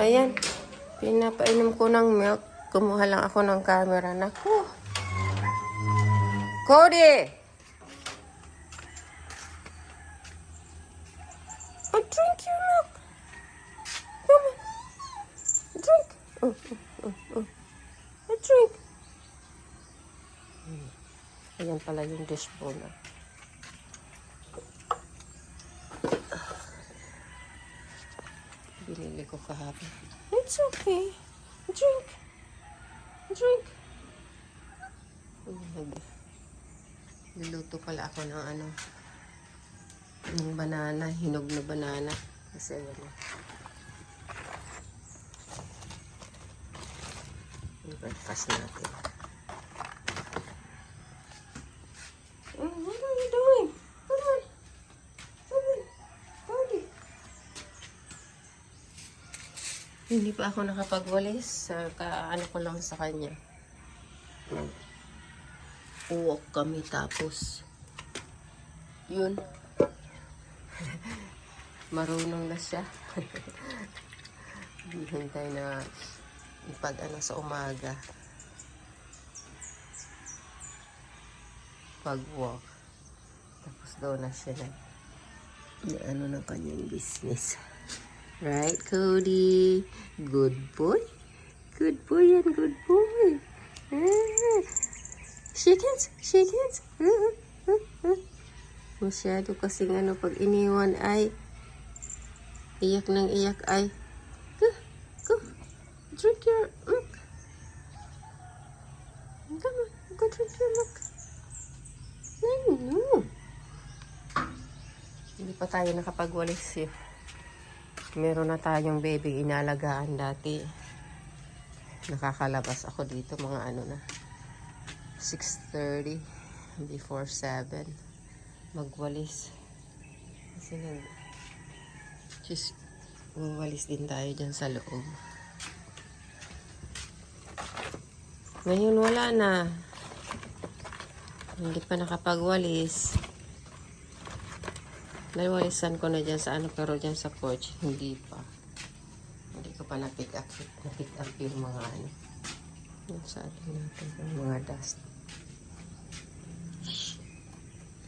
Ayan. Pinapainom ko ng milk. Kumuha lang ako ng camera. Naku. Cody! Oh, drink your milk. Come on. Drink. Oh, oh, oh, oh. Oh, drink. Ayan pala yung dish bowl na. Binili ko kahapon. It's okay. Drink. Drink. Nag- Niluto pala ako ng ano, ng banana, hinog na banana. Kasi ano, breakfast natin. Oh, what are you doing? Hindi pa ako nakapagwalis. Ka, ano ko lang sa kanya. Uwok kami tapos. Yun. Marunong na siya. Hintay na ipag ano sa umaga. Pag walk. Tapos daw na siya na ano ng kanyang business. Right, Cody? Good boy. Good boy and good boy. Ah. Shake hands. Shake hands. Ah, ah. Masyado kasing ano pag iniwan ay iyak ng iyak ay go, go, drink your milk. Come on, go drink your milk. No, no. Hindi pa tayo nakapagwalis eh. Meron na tayong baby inalagaan dati. Nakakalabas ako dito mga ano na. 6.30 before 7 magwalis kasi nag just wawalis din tayo dyan sa loob ngayon wala na hindi pa nakapagwalis naliwalisan ko na dyan sa ano pero dyan sa porch hindi pa hindi ko pa na-pick up na-pick up yung mga ano yung sa atin natin yung mga dust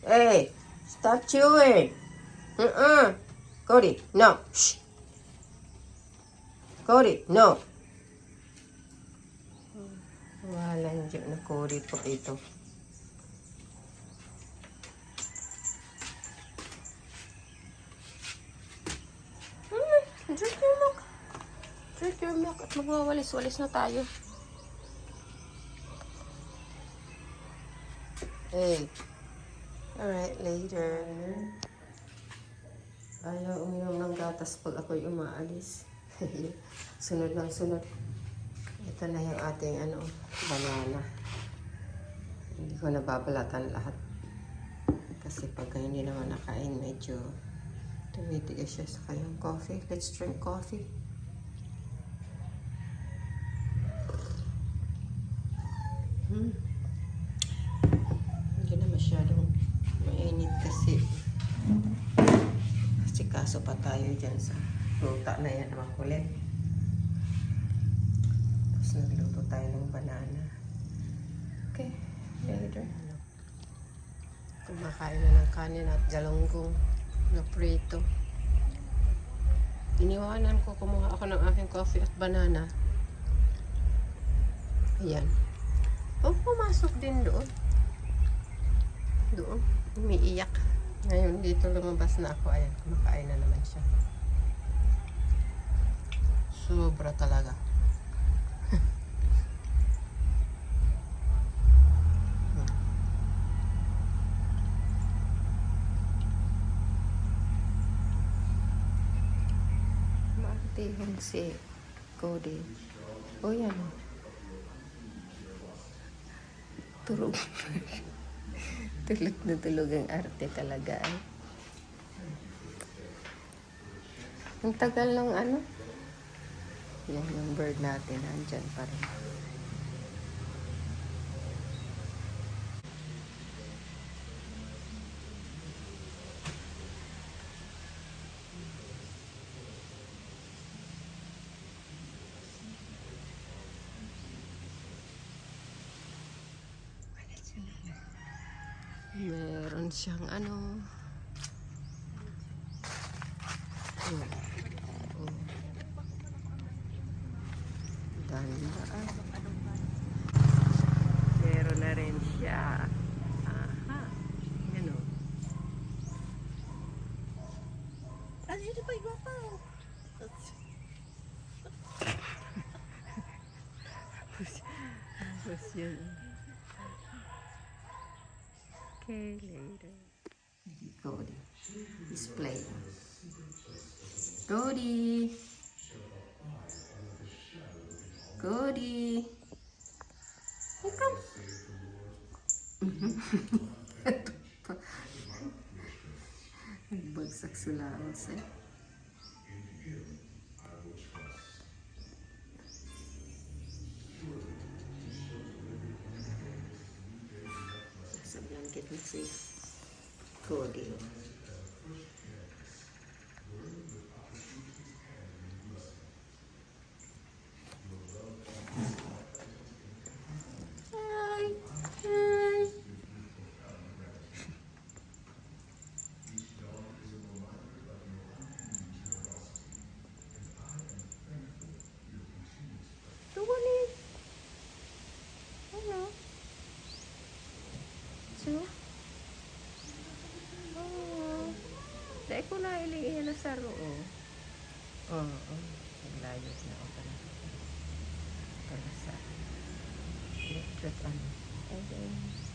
Hey, stop chewing. Uh-uh. Cody, no. Shh. Cody, no. Wala dyan na Cody po ito. Your milk at magwawalis-walis na tayo. Hey. Alright, later. Ayaw uminom ng gatas pag ako'y umaalis. sunod lang sunod. Ito na yung ating ano, banana. Hindi ko nababalatan lahat. Kasi pagka hindi naman nakain, medyo tumitigas siya sa kayong coffee. Let's drink coffee. Hmm. Hindi na masyadong mainit kasi kasi kaso pa tayo dyan sa luta na yan mga kulit. Tapos nagluto tayo ng banana. Okay, later. Kumakain na ng kanin at galonggong na prito. Iniwanan ko, kumuha ako ng aking coffee at banana. Ayan. Oh, pumasok din doon. Doon. Umiiyak. Ngayon, dito lumabas na ako. Ayan, kumakain na naman siya. Sobra talaga. Maartihong si Cody. O yan. oh. Turog. tulog na tulog ang arte talaga ay. Ang tagal ng ano. Yan yung bird natin. Andyan pa rin. Meron siyang ano. Oh. Oh. Meron na rin siya. Aha. Yan o. Ano yun pa igwapa? Tapos yun. Okay, later. Cody. He's playing. Cody. Cody. Here come. Nagbagsak sila sa sa So? Oh. Dahil ko na iliin na sa roo. Oo. Oh, oh. Naglayot na ako pala. Para sa electric ano. Okay.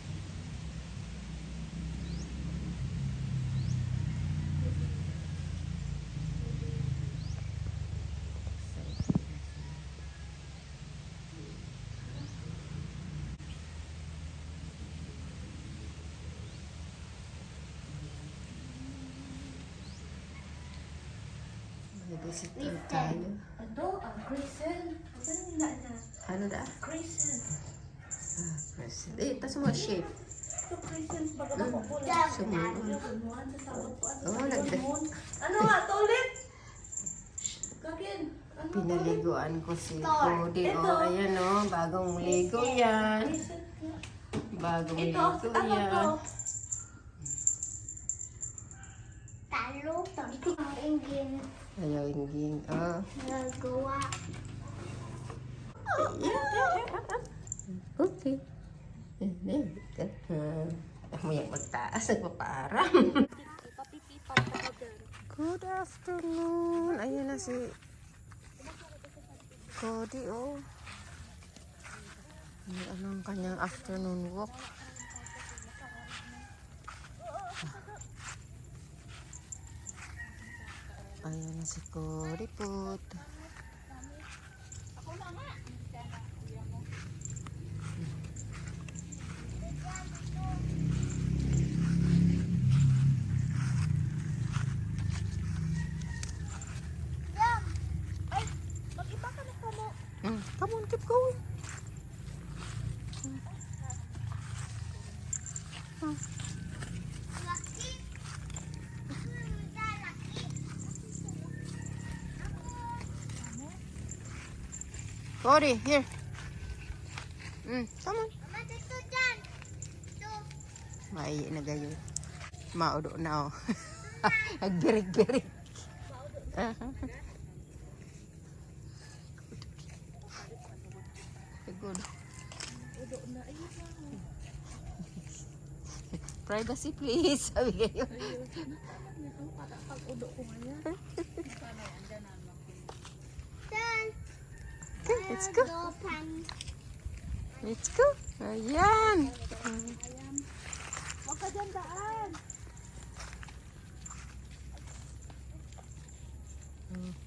Mag-visit tour tayo. Ano? Ang Crescent. Ano na? Da? Crescent. Ah, president. Eh, tas mo shape. Ito Crescent. Baga. Sumunod sa sabot po. Ano? Ano nga? Tulit! Kakin. Ano? Pinaliguan ko si Cody. Oh, ayan oh, bagong ligo yan. Crescent nga. Bagong Ito. ligo Ano to? Ang engine Ayaw inging. Oh. nagawa. Okay. Ah, mo yung magtaas, nagpaparam. Good afternoon. Ayan na si Cody, oh. Ano anong kanyang afternoon walk? Ayan si Cody po. Mag-iba ka na ka mo. Mm, come on, keep going. Laki. Laki. Cody, here. Mm, come on. May na gayo. Maudo na oh. Agbirig-birig. Aha. Good. Privacy please. Sabi kayo. Dyan. Okay, let's go. Let's go. Ayan. Huwag daan.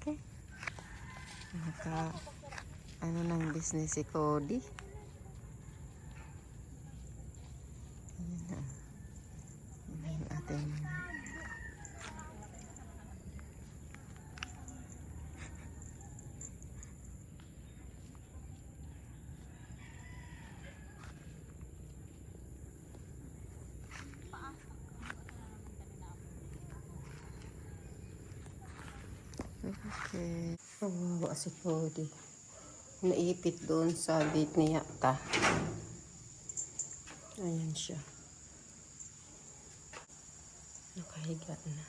Okay. Naka, ano ng business si Cody? Ayan na. Ayan yung ating Okay. Kawawa si Cody. Naipit doon sa gate ni Yakta. Ayan siya. Nakahiga na.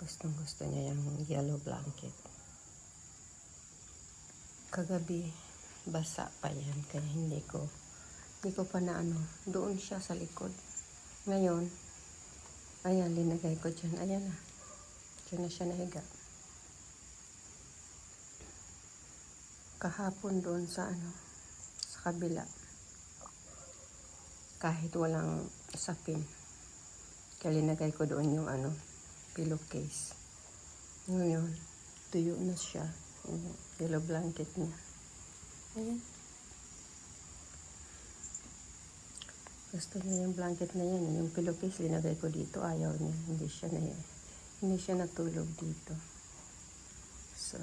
Gustong gusto niya yung yellow blanket. Kagabi, basa pa yan. Kaya hindi ko, hindi ko pa na ano, doon siya sa likod. Ngayon, ayan, linagay ko dyan. Ayan na. Diyan na siya nahiga. Kahapon doon sa ano, sa kabila. Kahit walang sapin. Kaya linagay ko doon yung ano, pillowcase. Ngayon, tuyo na siya. Yung pillow blanket niya. Ayan. Gusto niya yung blanket na yan. eh. Yung pillowcase, linagay ko dito. Ayaw niya. Hindi siya na Hindi siya natulog dito. So,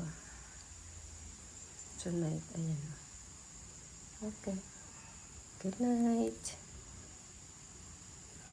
tonight, ayan. Okay. Good night.